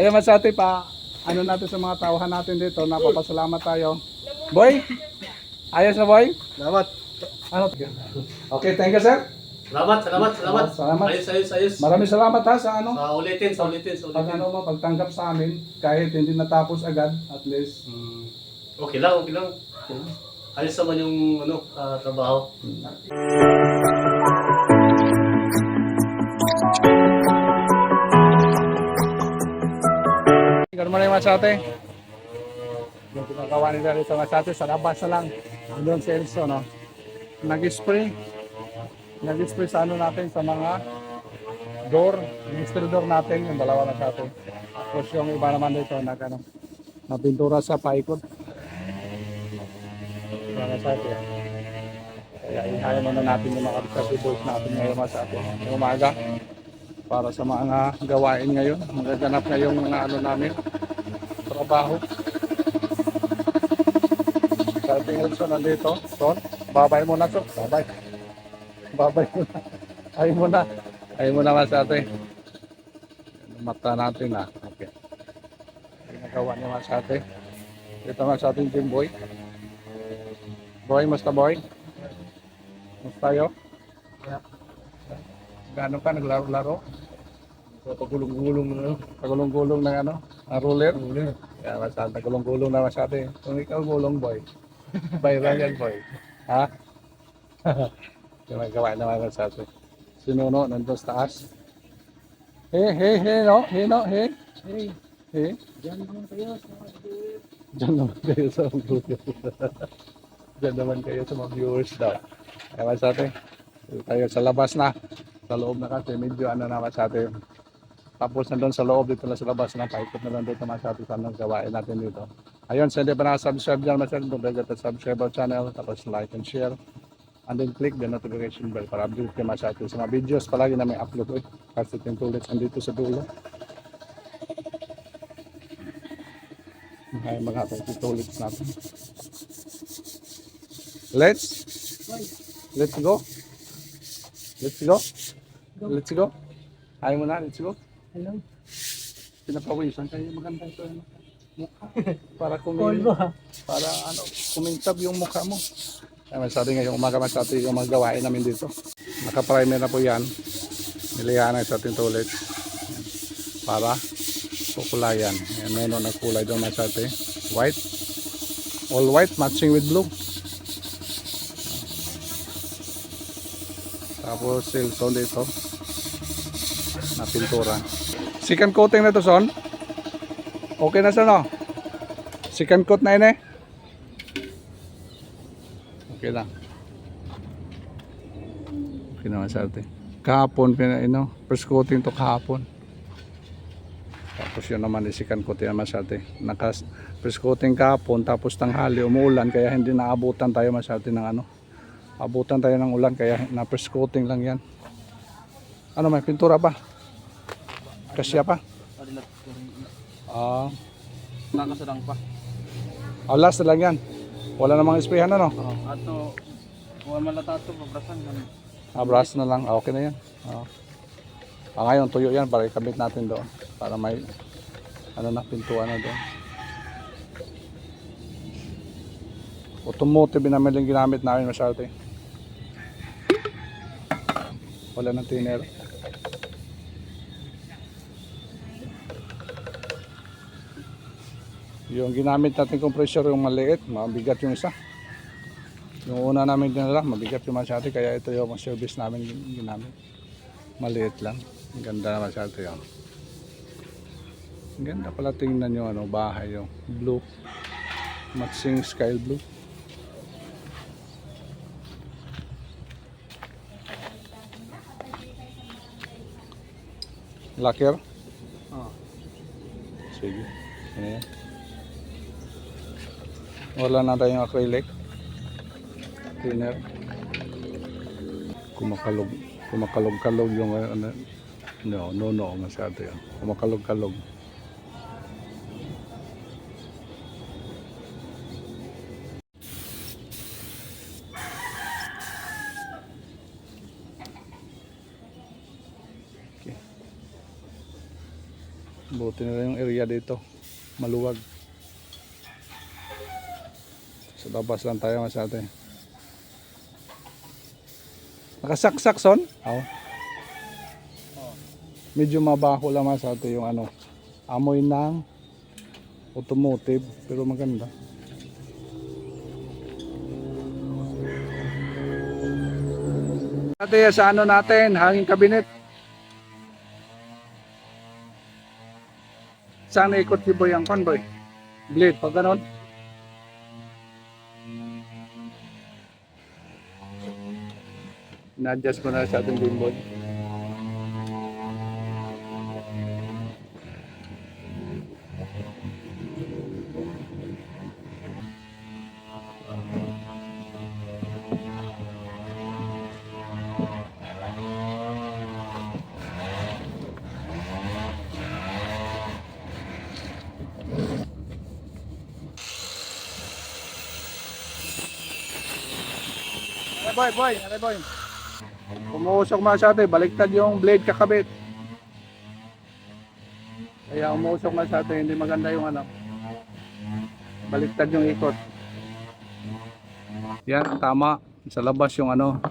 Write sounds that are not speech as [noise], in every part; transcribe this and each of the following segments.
Ayun masati pa, ano natin sa mga tawahan natin dito, napapasalamat tayo. Boy? Ayos na boy? Salamat. Ano? Okay, thank you sir. Salamat, salamat, salamat. Salamat. Ayos, ayos, ayos. Maraming salamat ha sa ano. Sa ulitin, sa ulitin, sa Pag ulitin. ano mo, pagtanggap sa amin, kahit hindi natapos agad, at least. Hmm, okay lang, okay lang. Ayos naman yung ano, ah, trabaho. Ganun na yung masate. Yung pinagawa nila rito masate, sa labas na lang. Doon sa Elso, no? Nag-spray. Nag-spray sa ano natin, sa mga door. Yung door natin, yung dalawa sa atin. Tapos yung iba naman dito, nag, ano, napintura sa paikot. Para sa atin. Kaya ihaya muna natin yung mga boys natin ngayon atin. Yung umaga para sa mga gawain ngayon. Magaganap ngayong mga ano namin, trabaho. Sa ating Elson nandito, Son, babay muna, Son. Babay. Babay muna. Ay muna. Ay muna mas ate. Mata natin na. Okay. Ginagawa niya mas ate. Dito mas ating Jim Boy. Boy, musta boy? Musta yo? Gaano ka naglaro-laro? So, pagulong-gulong na ano. Pagulong-gulong ng ano? Ang ruler? Kaya masyado, nagulong-gulong na masyado eh. Kung ikaw gulong boy, [laughs] viral yan boy. Ha? [laughs] Yung magawa naman masyado. Sinuno, nandun sa taas. Hey, hey, hey, no? Hey, no? Hey? Hey, hey? Diyan naman kayo. Diyan naman kayo sa mga viewers. Diyan naman kayo sa mga viewers [laughs] daw. Kaya masyado tayo sa labas na. Sa loob na kasi, medyo ano na masyado tapos nandun sa loob dito na sa labas na paikot na lang dito masyado sa anong gawain natin dito. Ayun, sa hindi pa nakasubscribe dyan masyado, don't forget to subscribe our channel, tapos like and share. And then click the notification bell para update kayo masyado sa mga videos palagi na may upload. Eh. Kasi yung tulit andito sa dulo. Ay, mga tulit natin. Let's, let's go. Let's go. Let's go. Ayaw mo na, let's go. Hello. Pinapawisan kayo maganda ito ano. Mukha. Para [laughs] kumin para ano, kumintab yung mukha mo. Kaya masabi ngayong umaga masabi yung mga gawain namin dito. Naka-primer na po yan. Nilihan na sa ating toilet. Para kukulayan. Ayan, meron na kulay doon masabi. White. All white matching with blue. Tapos silson dito na pintura. Second coating na to, son. Okay na, son, no? Second coat na yun, eh. Okay lang. Okay naman sa atin. Kahapon, pina, you know, first coating to kahapon. Tapos yun naman, second coating naman sa atin. Nakas, first coating kahapon, tapos tanghali, umuulan, kaya hindi naabutan tayo masyado ng ano. Abutan tayo ng ulan, kaya na first coating lang yan. Ano, may pintura pa? Kasya pa? Ah, Nakasarang pa. oh, last na lang yan. Wala namang sprayan ano? Oh, ato, kung malatato, pabrasan kami. Ah, brush na lang. Ah, okay na yan. Ah. Ah, ngayon, tuyo yan para ikabit natin doon. Para may ano na, pintuan na doon. Automotive naman yung ginamit namin masyado. eh. Wala ng thinner. Yung ginamit natin compressor yung maliit, mabigat yung isa. Yung una namin dinala, mabigat yung masyado, kaya ito yung service namin gin- ginamit. Maliit lang. Ang ganda na masyado yun. Ang ganda pala tingnan yung ano, bahay yung blue. Matching sky blue. Lacquer? Oh. Sige. Ano yan? Wala na tayong acrylic. Thinner. Kumakalog. Kumakalog-kalog yung ano. No, no, no. Masyado yan. Kumakalog-kalog. Okay. Buti na yung area dito. Maluwag. Sa labas lang tayo mas ate. Nakasaksak son? Oo. Medyo mabaho lang mas ate yung ano. Amoy ng automotive pero maganda. Ate, sa ano natin, hanging kabinet. Saan ikot si Boy ang convoy? Blade, pag ganon. Na-adjust ko na sa ating gimbal. Boy, boy, boy? Umuusok sa atin, baliktad yung blade kakabit. Kaya umuusok sa atin, hindi maganda yung ano. Baliktad yung ikot. Yan, tama. Sa labas yung ano,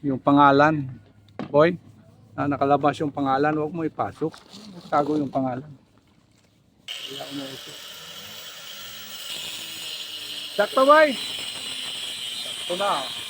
yung pangalan. Boy, na nakalabas yung pangalan, huwag mo ipasok. Tago yung pangalan. Kaya umuusok. Sakto boy! Sakto na.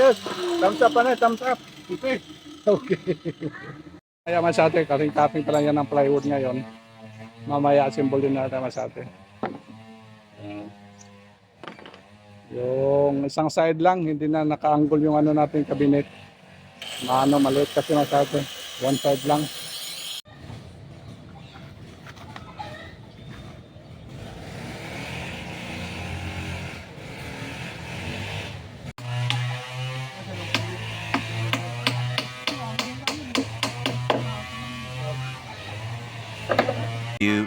Ayos. Thumbs up na. Thumbs up. Okay. Okay. [laughs] Kaya masate, karing tapping pa lang yan ng plywood ngayon. Mamaya simbolin natin masate. Ayan. Yung isang side lang, hindi na naka-angle yung ano natin cabinet. Maano, maliit kasi masate. One side lang.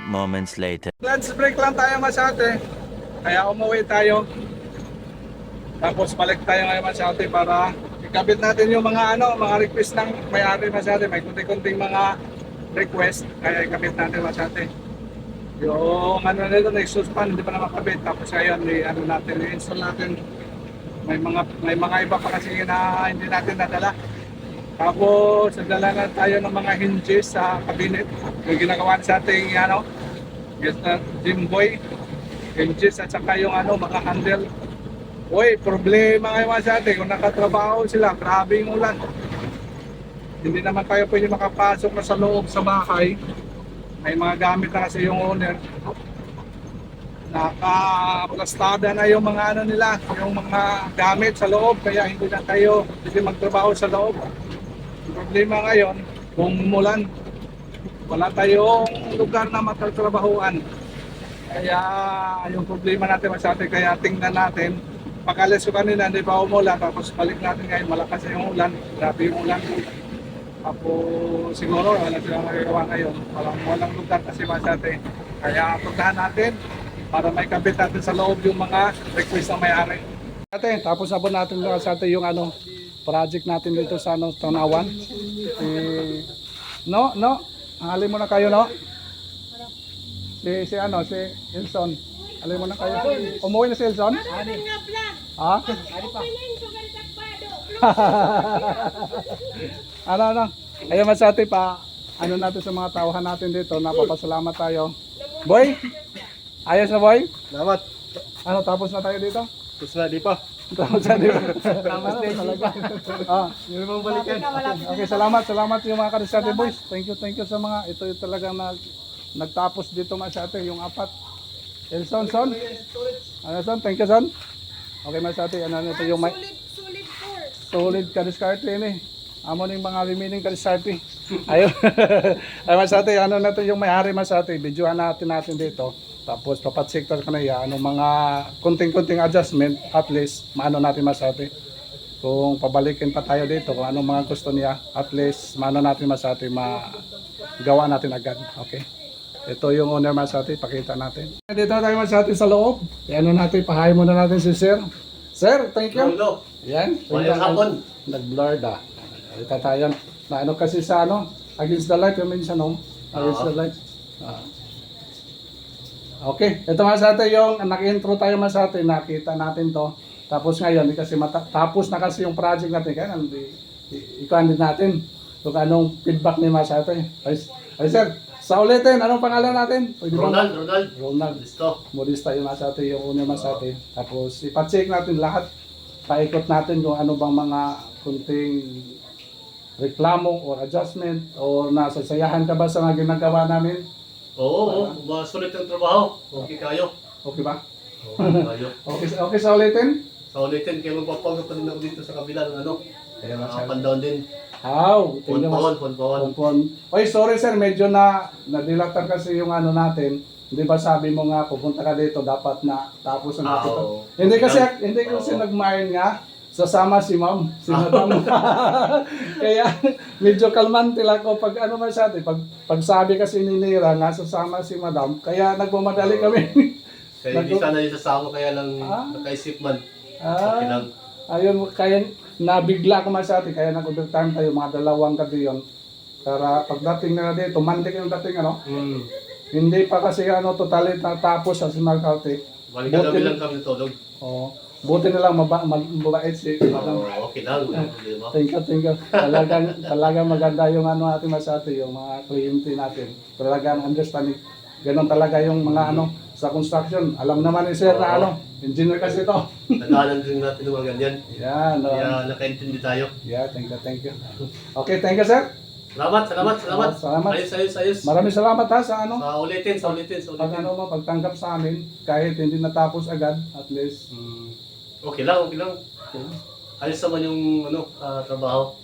Moments later. Lunch break lang tayo masate. Kaya umuwi tayo. Tapos balik tayo ngayon masate para ikabit natin yung mga ano, mga request ng may-ari masate. May kunti-kunting mga request. Kaya ikabit natin masate. Yung ano nito, exhaust fan, hindi pa na makabit. Tapos ngayon, ni ano natin, i-install natin. May mga may mga iba pa kasi na hindi natin nadala. Tapos, nagdala na tayo ng mga hinges sa cabinet. Yung ginagawa sa ating ano, na gym boy hinges at saka yung ano mga handle Uy, problema ngayon sa atin. Kung nakatrabaho sila, grabe yung ulan. Hindi naman kayo pwede makapasok na sa loob sa bahay. May mga gamit na kasi yung owner. Nakaplastada na yung mga ano nila yung mga gamit sa loob. Kaya hindi na kayo pwede magtrabaho sa loob. Problema ngayon kung umulan wala tayong lugar na magtatrabahuan. Kaya yung problema natin masyado, kaya tingnan natin. Pagkalis ko kanina, hindi pa umulan, tapos balik natin ngayon, malakas yung ulan, grabe yung ulan. Tapos siguro wala silang magagawa ngayon, walang, walang lugar kasi masyado. Kaya puntahan natin para may kabit natin sa loob yung mga request na may-ari. Ate, tapos na po natin sa atin yung ano, project natin dito sa ano, Tanawan. Eh, no, no, Alin mo na kayo, no? Si, si ano, si Ilson. Alin mo na kayo. Umuwi na si Ilson? Ha? [laughs] ano, ano? Ayun mas ate pa, ano natin sa mga tawahan natin dito, napapasalamat tayo. Boy? Ayos na boy? Salamat. Ano, tapos na tayo dito? Tapos na, di pa. Tapos [laughs] ano yun? Tama talaga. Ah, Yung mga balikan. Okay, salamat, salamat yung mga Karisate boys. Thank you, thank you sa mga, ito yung talagang nag, nagtapos dito mga sa atin, yung apat. Elson, son? Ano, son? Thank you, son. Okay, mga sa atin, ano, ito yung may, Sulit, sulit course. solid yun eh. Amo na yung mga remaining Karisate. Ayun. [laughs] Ay, mga sa atin, ano na ito yung may-ari mga sa atin. Videohan natin natin dito. Tapos papatsik ko na yan, anong mga kunting-kunting adjustment, at least, maano natin mga sa atin kung pabalikin pa tayo dito, kung anong mga gusto niya, at least, maano natin masati, magawa natin agad. Okay? Ito yung owner masati, pakita natin. Dito tayo masati sa loob. Yan ano natin, pahay muna natin si Sir. Sir, thank you. Hello. Yan. Mayroong hapon. Nag-blurred ah. Ito tayo. Na ano kasi sa ano, against the light, yung minsan no? Against Oo. the light. Ah. Okay, ito mga sa atin yung nag-intro tayo mga sa atin, nakita natin to. Tapos ngayon, di kasi tapos na kasi yung project natin, kaya nandi, ikuhan din natin kung anong feedback ni mga sa atin. Ay, ay sir, sa ulitin, anong pangalan natin? Pwede ba? Ronald, Ronald. Ronald. Listo. Modista yung nasa atin, yung una nasa atin. Tapos ipacheck natin lahat. Paikot natin kung ano bang mga kunting reklamo or adjustment or nasasayahan ka ba sa mga ginagawa namin? Oo, oo. Ba, sulit ang trabaho. Okay kayo. Okay ba? Okay [laughs] kayo. Okay, okay sa ulitin? Sa ulitin, kaya magpapagod pa rin ako dito sa kabila ng ano. Kaya nga, sir. Nakapandown din. How? Tingnan mo. Ponpon, ponpon. Pompon. Oy, sorry sir, medyo na nadilatan kasi yung ano natin. Hindi ba sabi mo nga pupunta ka dito dapat na tapos na natin. Ah, to. oo. Hindi kasi hindi kasi Oo. nagmain nga sasama si ma'am, si madam. [laughs] Kaya medyo kalmante lang ako pag ano man sa atin, pag, pag sabi kasi ni Nira nga sasama si madam, kaya nagmamadali kami. [laughs] Kaya hindi sana yung sasama, kaya lang Ah. nakaisip man. Okay ah, lang. ayun, kaya nabigla ko man sa atin, kaya nag-overtime tayo, mga dalawang gabi yun. Para pagdating na dito, Monday yung dating ano, Hmm. Hindi pa kasi ano totally natapos sa Simarcarte. Balik na Buti- lang kami tulog. Oo. Buti na lang maba, mag, mabait si Madam. Oo, okay lang. Walang problema. Thank you, thank you. Talagang, talagang maganda yung ano natin masate, yung mga kliyente natin. Talagang understanding. Ganon talaga yung mga ano sa construction. Alam naman ni Sir na ano, engineer kasi to. Nagaanan din natin ng mga ganyan. Yan. no. Kaya nakaintindi tayo. Yeah, thank you, thank you. Okay, thank you, Sir. Salamat, salamat, salamat. Salamat. Ayos, ayos, ayos. Maraming salamat ha sa ano. Sa ulitin, sa ulitin, sa Pag ulitin. ano mo, pagtanggap sa amin, kahit hindi natapos agad, at least Hmm. Okay lang, okay lang. Ayos naman yung ano, ah, trabaho.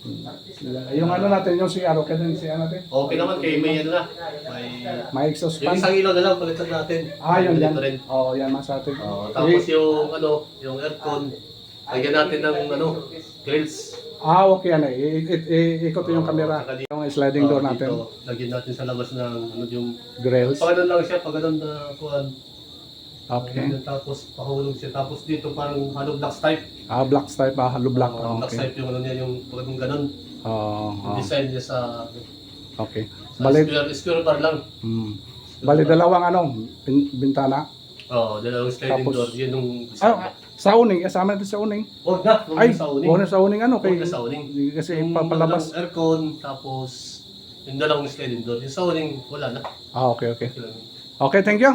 Yung ano natin, yung si Aro, kaya si ano natin, Okay naman kay may ano na. May may exhaust yung fan. isang ilaw na lang palitan natin. Ah, yun yan. Ganito rin. Oo, yan mas atin. Oo, tapos yung ano, yung aircon, lagyan natin ng ano, grills. Ah, okay yan eh. I- i- i- Ikot yung camera. Saka dito, Yung sliding door Oo, natin. dito, lagyan natin sa labas ng ano yung Grills. pag ano lang siya, pag ganun na kuhan. Okay. Ganun, Tapos pahulog siya. Tapos dito parang hollow blocks type. Ah, black type. Ah, hollow black. Oo, Ah, blocks okay. type yung ano niya, yung pag ganun. Oo, Yung ah, design niya sa, okay. sa Bali, square, square bar lang. hmm. Bali dalawang ano, bin- bintana. Oo, dalawang sliding Tapos- door. Yun yung. Ah, sa uning. Kasama natin sa uning. Huwag na, huwag na sa uning. huwag na sa uning ano. Huwag na sa uning. Kasi Yung papalabas. dalawang aircon, tapos yung dalawang sliding door. Yung sa uning, wala na. Ah, okay, okay. Okay, thank you.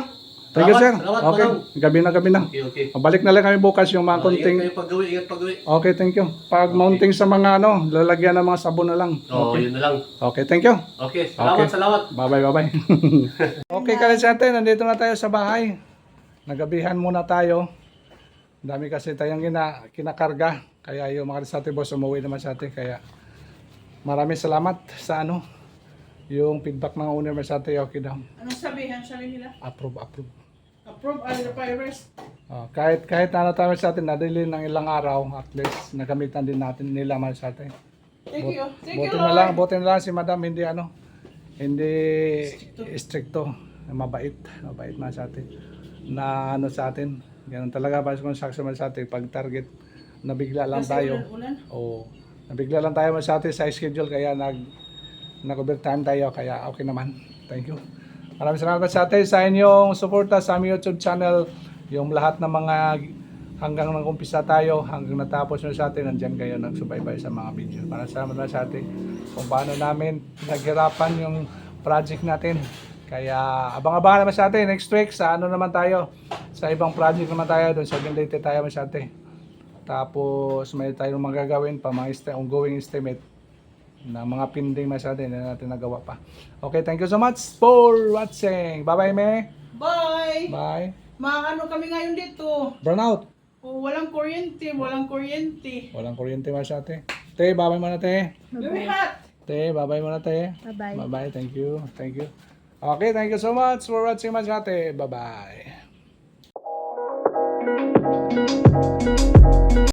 Thank you, sir. Salamat, Okay, Manong. gabi na, gabi na. Okay, okay. Balik na lang kami bukas yung mga Ah, ingat kunting kayo pag-uwi, ingat pag-uwi. Okay, thank you. Pag mounting sa mga ano, lalagyan ng mga sabon na lang. Oo, Okay. yun na lang. Okay, thank you. Okay, salamat, Okay. salamat. Bye-bye, bye-bye. [laughs] okay, kalisate, nandito na tayo sa bahay. Nagabihan muna tayo. Ang Dami kasi tayong kina, kinakarga. Kaya yung mga kalisate boss umuwi naman sa atin. Kaya maraming salamat sa ano, yung feedback ng owner sa atin. Okay daw. Anong sabihan sabi nila? Approve, approve. Approve all the virus. Ah, kahit kahit ano tayo sa atin, nadali ng ilang araw, at least nagamitan din natin nila man sa atin. Thank you. Thank you, Buti na Lord. lang, buti na lang si Madam hindi ano, hindi stricto, mabait, mabait na sa atin. Na ano sa atin, ganun talaga ba kung saksa man sa atin pag target nabigla lang Kasi tayo. ulan-ulan. O nabigla lang tayo man sa atin sa schedule kaya nag nag-overtime tayo kaya okay naman. Thank you. Maraming salamat sa atin sa inyong suporta sa aming YouTube channel. Yung lahat ng mga hanggang nag-umpisa tayo, hanggang natapos na sa atin, nandyan kayo nagsubaybay sa mga video. Maraming salamat na sa atin kung paano namin naghirapan yung project natin. Kaya abang-abangan naman sa atin next week sa ano naman tayo, sa ibang project naman tayo doon sa Leyte tayo naman. Tapos may tayong magagawin pa, mga ongoing estimate na mga pending mas natin na natin nagawa pa. Okay, thank you so much for watching. Bye-bye, me. Bye! Bye. Mga ano kami ngayon dito. Brownout. Oh, walang kuryente, walang kuryente. Walang kuryente mas ate. Te, bye-bye muna, te. Very hot. Te, bye-bye muna, te. Bye-bye. Bye-bye, thank you. Thank you. Okay, thank you so much for watching mas. Bye-bye.